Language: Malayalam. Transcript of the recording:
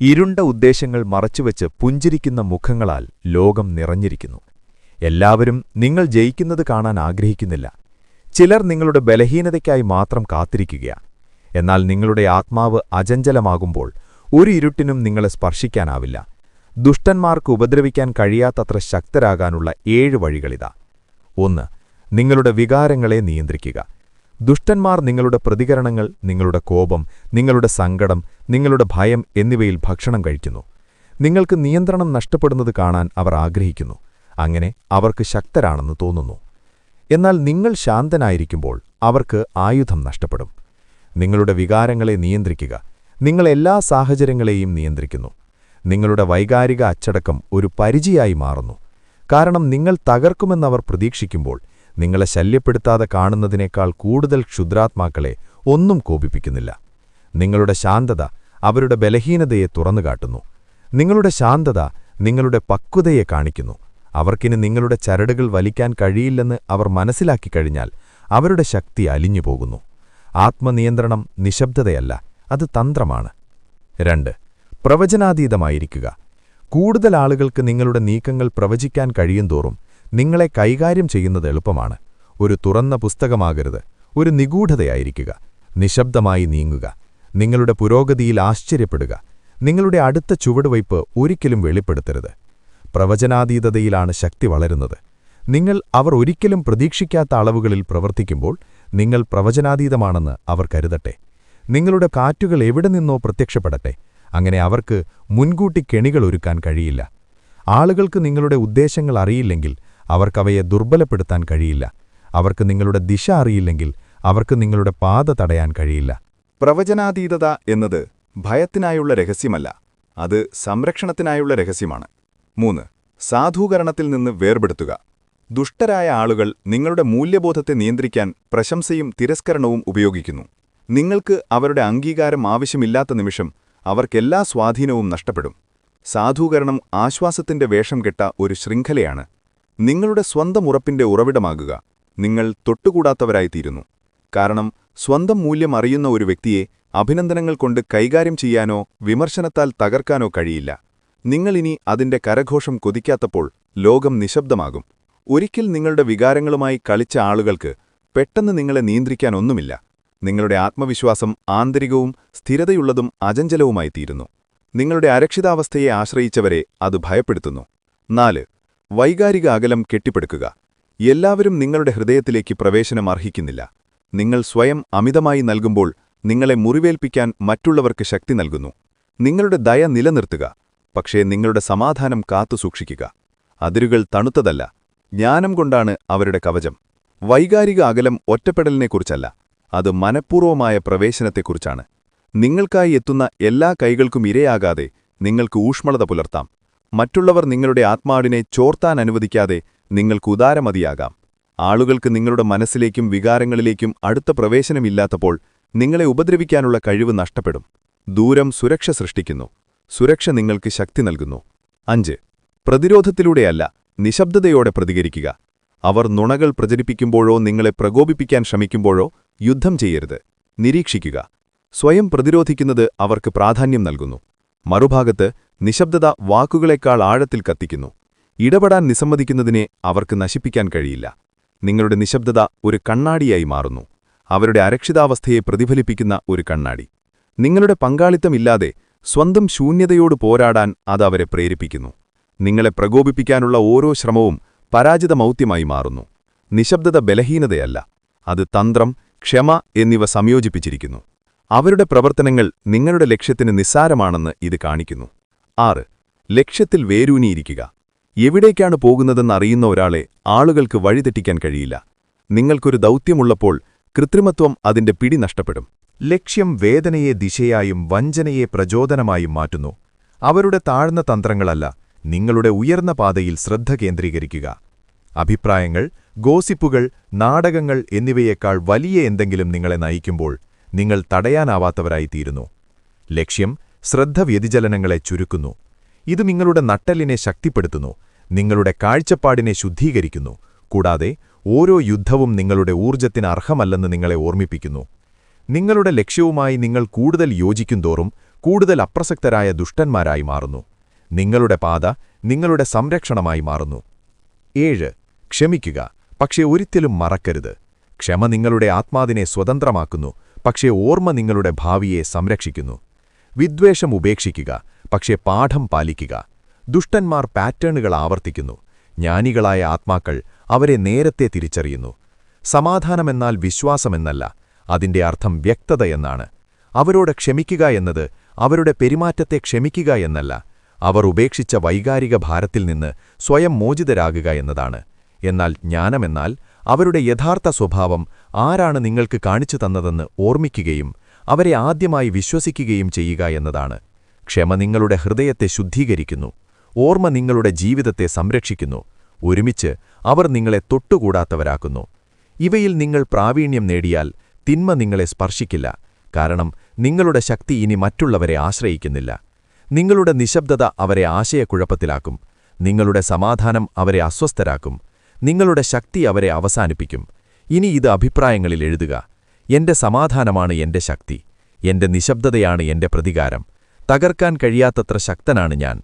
ഇരുണ്ട ഉദ്ദേശങ്ങൾ മറച്ചുവെച്ച് പുഞ്ചിരിക്കുന്ന മുഖങ്ങളാൽ ലോകം നിറഞ്ഞിരിക്കുന്നു. എല്ലാവരും നിങ്ങൾ ജയിക്കുന്നത് കാണാൻ ആഗ്രഹിക്കുന്നില്ല. ചിലർ നിങ്ങളുടെ ബലഹീനതയ്ക്കായി മാത്രം കാത്തിരിക്കുകയാണ് എന്നാൽ നിങ്ങളുടെ ആത്മാവ് അചഞ്ചലമാകുമ്പോൾ ഒരു ഇരുട്ടിനും നിങ്ങളെ സ്പർശിക്കാനാവില്ല. ദുഷ്ടന്മാർക്ക് ഉപദ്രവിക്കാൻ കഴിയാത്തത്ര ശക്തരാകാനുള്ള ഏഴ് വഴികളിതാ. ഒന്ന് നിങ്ങളുടെ വികാരങ്ങളെ നിയന്ത്രിക്കുക. ദുഷ്ടന്മാർ നിങ്ങളുടെ പ്രതികരണങ്ങൾ നിങ്ങളുടെ കോപം നിങ്ങളുടെ സങ്കടം നിങ്ങളുടെ ഭയം എന്നിവയിൽ ഭക്ഷണം കഴിക്കുന്നു. നിങ്ങൾക്ക് നിയന്ത്രണം നഷ്ടപ്പെടുന്നത് കാണാൻ അവർ ആഗ്രഹിക്കുന്നു. അങ്ങനെ അവർക്ക് ശക്തരാണെന്ന് തോന്നുന്നു. എന്നാൽ നിങ്ങൾ ശാന്തനായിരിക്കുമ്പോൾ അവർക്ക് ആയുധം നഷ്ടപ്പെടും. നിങ്ങളുടെ വികാരങ്ങളെ നിയന്ത്രിക്കുക. നിങ്ങൾ എല്ലാ സാഹചര്യങ്ങളെയും നിയന്ത്രിക്കുന്നു. നിങ്ങളുടെ വൈകാരിക അച്ചടക്കം ഒരു പരിചയായി മാറുന്നു. കാരണം നിങ്ങൾ തകർക്കുമെന്നവർ പ്രതീക്ഷിക്കുമ്പോൾ നിങ്ങളെ ശല്യപ്പെടുത്താതെ കാണുന്നതിനേക്കാൾ കൂടുതൽ ക്ഷുദ്രാത്മാക്കളെ ഒന്നും കോപിപ്പിക്കുന്നില്ല. നിങ്ങളുടെ ശാന്തത അവരുടെ ബലഹീനതയെ തുറന്നുകാട്ടുന്നു നിങ്ങളുടെ ശാന്തത നിങ്ങളുടെ പക്വതയെ കാണിക്കുന്നു. അവർക്കിനി നിങ്ങളുടെ ചരടുകൾ വലിക്കാൻ കഴിയില്ലെന്ന് അവർ മനസ്സിലാക്കിക്കഴിഞ്ഞാൽ അവരുടെ ശക്തി അലിഞ്ഞുപോകുന്നു ആത്മനിയന്ത്രണം നിശബ്ദതയല്ല അത് തന്ത്രമാണ്. രണ്ട് പ്രവചനാതീതമായിരിക്കുക. കൂടുതൽ ആളുകൾക്ക് നിങ്ങളുടെ നീക്കങ്ങൾ പ്രവചിക്കാൻ കഴിയുന്തോറും നിങ്ങളെ കൈകാര്യം ചെയ്യുന്നത് എളുപ്പമാണ്. ഒരു തുറന്ന പുസ്തകമാകരുത്. ഒരു നിഗൂഢതയായിരിക്കുക. നിശബ്ദമായി നീങ്ങുക. നിങ്ങളുടെ പുരോഗതിയിൽ ആശ്ചര്യപ്പെടുക. നിങ്ങളുടെ അടുത്ത ചുവടുവയ്പ്പ് ഒരിക്കലും വെളിപ്പെടുത്തരുത്. പ്രവചനാതീതതയിലാണ് ശക്തി വളരുന്നത്. നിങ്ങൾ അവർ ഒരിക്കലും പ്രതീക്ഷിക്കാത്ത അളവുകളിൽ പ്രവർത്തിക്കുമ്പോൾ നിങ്ങൾ പ്രവചനാതീതമാണെന്ന് അവർ കരുതട്ടെ. നിങ്ങളുടെ കാറ്റുകൾ എവിടെ നിന്നോ പ്രത്യക്ഷപ്പെടട്ടെ. അങ്ങനെ അവർക്ക് മുൻകൂട്ടി കെണികൾ ഒരുക്കാൻ കഴിയില്ല. ആളുകൾക്ക് നിങ്ങളുടെ ഉദ്ദേശങ്ങൾ അറിയില്ലെങ്കിൽ അവർക്കവയെ ദുർബലപ്പെടുത്താൻ കഴിയില്ല. അവർക്ക് നിങ്ങളുടെ ദിശ അറിയില്ലെങ്കിൽ അവർക്ക് നിങ്ങളുടെ പാത തടയാൻ കഴിയില്ല. പ്രവചനാതീതത എന്നത് ഭയത്തിനായുള്ള രഹസ്യമല്ല അത് സംരക്ഷണത്തിനായുള്ള രഹസ്യമാണ്. മൂന്ന് സാധൂകരണത്തിൽ നിന്ന് വേർപെടുത്തുക. ദുഷ്ടരായ ആളുകൾ നിങ്ങളുടെ മൂല്യബോധത്തെ നിയന്ത്രിക്കാൻ പ്രശംസയും തിരസ്കരണവും ഉപയോഗിക്കുന്നു. നിങ്ങൾക്ക് അവരുടെ അംഗീകാരം ആവശ്യമില്ലാത്ത നിമിഷം അവർക്കെല്ലാ സ്വാധീനവും നഷ്ടപ്പെടും. സാധൂകരണം ആശ്വാസത്തിന്റെ വേഷം കെട്ട ഒരു ശൃംഖലയാണ്. നിങ്ങളുടെ സ്വന്തം ഉറപ്പിന്റെ ഉറവിടമാകുക. നിങ്ങൾ തൊട്ടുകൂടാത്തവരായിത്തീരുന്നു. കാരണം സ്വന്തം മൂല്യം അറിയുന്ന ഒരു വ്യക്തിയെ അഭിനന്ദനങ്ങൾ കൊണ്ട് കൈകാര്യം ചെയ്യാനോ വിമർശനത്താൽ തകർക്കാനോ കഴിയില്ല. നിങ്ങളിനി അതിന്റെ കരഘോഷം കൊതിക്കാത്തപ്പോൾ ലോകം നിശബ്ദമാകും. ഒരിക്കൽ നിങ്ങളുടെ വികാരങ്ങളുമായി കളിച്ച ആളുകൾക്ക് പെട്ടെന്ന് നിങ്ങളെ നിയന്ത്രിക്കാനൊന്നുമില്ല നിങ്ങളുടെ ആത്മവിശ്വാസം ആന്തരികവും സ്ഥിരതയുള്ളതും അജഞ്ചലവുമായിത്തീരുന്നു നിങ്ങളുടെ അരക്ഷിതാവസ്ഥയെ ആശ്രയിച്ചവരെ അത് ഭയപ്പെടുത്തുന്നു. നാല് വൈകാരിക അകലം കെട്ടിപ്പടുക്കുക. എല്ലാവരും നിങ്ങളുടെ ഹൃദയത്തിലേക്ക് പ്രവേശനം അർഹിക്കുന്നില്ല. നിങ്ങൾ സ്വയം അമിതമായി നൽകുമ്പോൾ നിങ്ങളെ മുറിവേൽപ്പിക്കാൻ മറ്റുള്ളവർക്ക് ശക്തി നൽകുന്നു. നിങ്ങളുടെ ദയ നിലനിർത്തുക പക്ഷേ നിങ്ങളുടെ സമാധാനം കാത്തുസൂക്ഷിക്കുക അതിരുകൾ തണുത്തതല്ല ജ്ഞാനം കൊണ്ടാണ് അവരുടെ കവചം. വൈകാരിക അകലം ഒറ്റപ്പെടലിനെക്കുറിച്ചല്ല അത് മനഃപൂർവമായ പ്രവേശനത്തെക്കുറിച്ചാണ്. നിങ്ങൾക്കായി എത്തുന്ന എല്ലാ കൈകൾക്കും ഇരയാകാതെ നിങ്ങൾക്ക് ഊഷ്മളത പുലർത്താം. മറ്റുള്ളവർ നിങ്ങളുടെ ആത്മാവിനെ ചോർത്താൻ അനുവദിക്കാതെ നിങ്ങൾക്ക് ഉദാരമതിയാകാം. ആളുകൾക്ക് നിങ്ങളുടെ മനസ്സിലേക്കും വികാരങ്ങളിലേക്കും അടുത്ത പ്രവേശനമില്ലാത്തപ്പോൾ നിങ്ങളെ ഉപദ്രവിക്കാനുള്ള കഴിവ് നഷ്ടപ്പെടും. ദൂരം സുരക്ഷ സൃഷ്ടിക്കുന്നു. സുരക്ഷ നിങ്ങൾക്ക് ശക്തി നൽകുന്നു. അഞ്ച്. പ്രതിരോധത്തിലൂടെയല്ല നിശബ്ദതയോടെ പ്രതികരിക്കുക. അവർ നുണകൾ പ്രചരിപ്പിക്കുമ്പോഴോ നിങ്ങളെ പ്രകോപിപ്പിക്കാൻ ശ്രമിക്കുമ്പോഴോ യുദ്ധം ചെയ്യരുത്. നിരീക്ഷിക്കുക. സ്വയം പ്രതിരോധിക്കുന്നത് അവർക്ക് പ്രാധാന്യം നൽകുന്നു. മറുഭാഗത്ത് നിശബ്ദത വാക്കുകളേക്കാൾ ആഴത്തിൽ കത്തിക്കുന്നു. ഇടപെടാൻ നിസമ്മതിക്കുന്നതിനെ അവർക്ക് നശിപ്പിക്കാൻ കഴിയില്ല. നിങ്ങളുടെ നിശബ്ദത ഒരു കണ്ണാടിയായി മാറുന്നു. അവരുടെ അരക്ഷിതാവസ്ഥയെ പ്രതിഫലിപ്പിക്കുന്ന ഒരു കണ്ണാടി. നിങ്ങളുടെ പങ്കാളിത്തമില്ലാതെ സ്വന്തം ശൂന്യതയോട് പോരാടാൻ അത് അവരെ പ്രേരിപ്പിക്കുന്നു. നിങ്ങളെ പ്രകോപിപ്പിക്കാനുള്ള ഓരോ ശ്രമവും പരാജിതമൗത്യമായി മാറുന്നു. നിശബ്ദത ബലഹീനതയല്ല. അത് തന്ത്രം ക്ഷമ എന്നിവ സംയോജിപ്പിച്ചിരിക്കുന്നു. അവരുടെ പ്രവർത്തനങ്ങൾ നിങ്ങളുടെ ലക്ഷ്യത്തിന് നിസ്സാരമാണെന്ന് ഇത് കാണിക്കുന്നു. ആറ്. ലക്ഷ്യത്തിൽ വേരൂനിയിരിക്കുക എവിടേക്കാണ് പോകുന്നതെന്ന് അറിയുന്ന ഒരാളെ ആളുകൾക്ക് വഴിതെറ്റിക്കാൻ കഴിയില്ല. നിങ്ങൾക്കൊരു ദൗത്യമുള്ളപ്പോൾ കൃത്രിമത്വം അതിന്റെ പിടി നഷ്ടപ്പെടും. ലക്ഷ്യം വേദനയെ ദിശയായും വഞ്ചനയെ പ്രചോദനമായും മാറ്റുന്നു. അവരുടെ താഴ്ന്ന തന്ത്രങ്ങളല്ല നിങ്ങളുടെ ഉയർന്ന പാതയിൽ ശ്രദ്ധ കേന്ദ്രീകരിക്കുക. അഭിപ്രായങ്ങൾ ഗോസിപ്പുകൾ നാടകങ്ങൾ എന്നിവയേക്കാൾ വലിയ എന്തെങ്കിലും നിങ്ങളെ നയിക്കുമ്പോൾ നിങ്ങൾ തടയാനാവാത്തവരായിത്തീരുന്നു. ലക്ഷ്യം ശ്രദ്ധ വ്യതിചലനങ്ങളെ ചുരുക്കുന്നു. ഇത് നിങ്ങളുടെ നട്ടലിനെ ശക്തിപ്പെടുത്തുന്നു. നിങ്ങളുടെ കാഴ്ചപ്പാടിനെ ശുദ്ധീകരിക്കുന്നു. കൂടാതെ ഓരോ യുദ്ധവും നിങ്ങളുടെ ഊർജത്തിന് അർഹമല്ലെന്ന് നിങ്ങളെ ഓർമ്മിപ്പിക്കുന്നു. നിങ്ങളുടെ ലക്ഷ്യവുമായി നിങ്ങൾ കൂടുതൽ യോജിക്കുന്തോറും കൂടുതൽ അപ്രസക്തരായ ദുഷ്ടന്മാരായി മാറുന്നു. നിങ്ങളുടെ പാത നിങ്ങളുടെ സംരക്ഷണമായി മാറുന്നു. ഏഴ്. ക്ഷമിക്കുക. പക്ഷേ ഒരിക്കലും മറക്കരുത്. ക്ഷമ നിങ്ങളുടെ ആത്മാവിനെ സ്വതന്ത്രമാക്കുന്നു. പക്ഷേ ഓർമ്മ നിങ്ങളുടെ ഭാവിയെ സംരക്ഷിക്കുന്നു. വിദ്വേഷം ഉപേക്ഷിക്കുക പക്ഷേ പാഠം പാലിക്കുക. ദുഷ്ടന്മാർ പാറ്റേണുകൾ ആവർത്തിക്കുന്നു. ജ്ഞാനികളായ ആത്മാക്കൾ അവരെ നേരത്തെ തിരിച്ചറിയുന്നു. സമാധാനമെന്നാൽ വിശ്വാസമെന്നല്ല അതിന്റെ അർത്ഥം വ്യക്തത എന്നാണ്. അവരോട് ക്ഷമിക്കുക എന്നത് അവരുടെ പെരുമാറ്റത്തെ ക്ഷമിക്കുക എന്നല്ല അവർ ഉപേക്ഷിച്ച വൈകാരിക ഭാരത്തിൽ നിന്ന് സ്വയം മോചിതരാകുക എന്നതാണ്. എന്നാൽ ജ്ഞാനമെന്നാൽ അവരുടെ യഥാർത്ഥ സ്വഭാവം ആരാണ് നിങ്ങൾക്ക് കാണിച്ചു തന്നതെന്ന് ഓർമ്മിക്കുകയും അവരെ ആദ്യമായി വിശ്വസിക്കുകയും ചെയ്യുക എന്നതാണ്. ക്ഷമ നിങ്ങളുടെ ഹൃദയത്തെ ശുദ്ധീകരിക്കുന്നു. ഓർമ്മ നിങ്ങളുടെ ജീവിതത്തെ സംരക്ഷിക്കുന്നു. ഒരുമിച്ച് അവർ നിങ്ങളെ തൊട്ടുകൂടാത്തവരാക്കുന്നു. ഇവയിൽ നിങ്ങൾ പ്രാവീണ്യം നേടിയാൽ തിന്മ നിങ്ങളെ സ്പർശിക്കില്ല. കാരണം നിങ്ങളുടെ ശക്തി ഇനി മറ്റുള്ളവരെ ആശ്രയിക്കുന്നില്ല. നിങ്ങളുടെ നിശബ്ദത അവരെ ആശയക്കുഴപ്പത്തിലാക്കും. നിങ്ങളുടെ സമാധാനം അവരെ അസ്വസ്ഥരാക്കും. നിങ്ങളുടെ ശക്തി അവരെ അവസാനിപ്പിക്കും. ഇനി ഇത് അഭിപ്രായങ്ങളിൽ എഴുതുക. എന്റെ സമാധാനമാണ് എന്റെ ശക്തി. എന്റെ നിശബ്ദതയാണ് എന്റെ പ്രതികാരം. തകർക്കാൻ കഴിയാത്തത്ര ശക്തനാണ് ഞാൻ.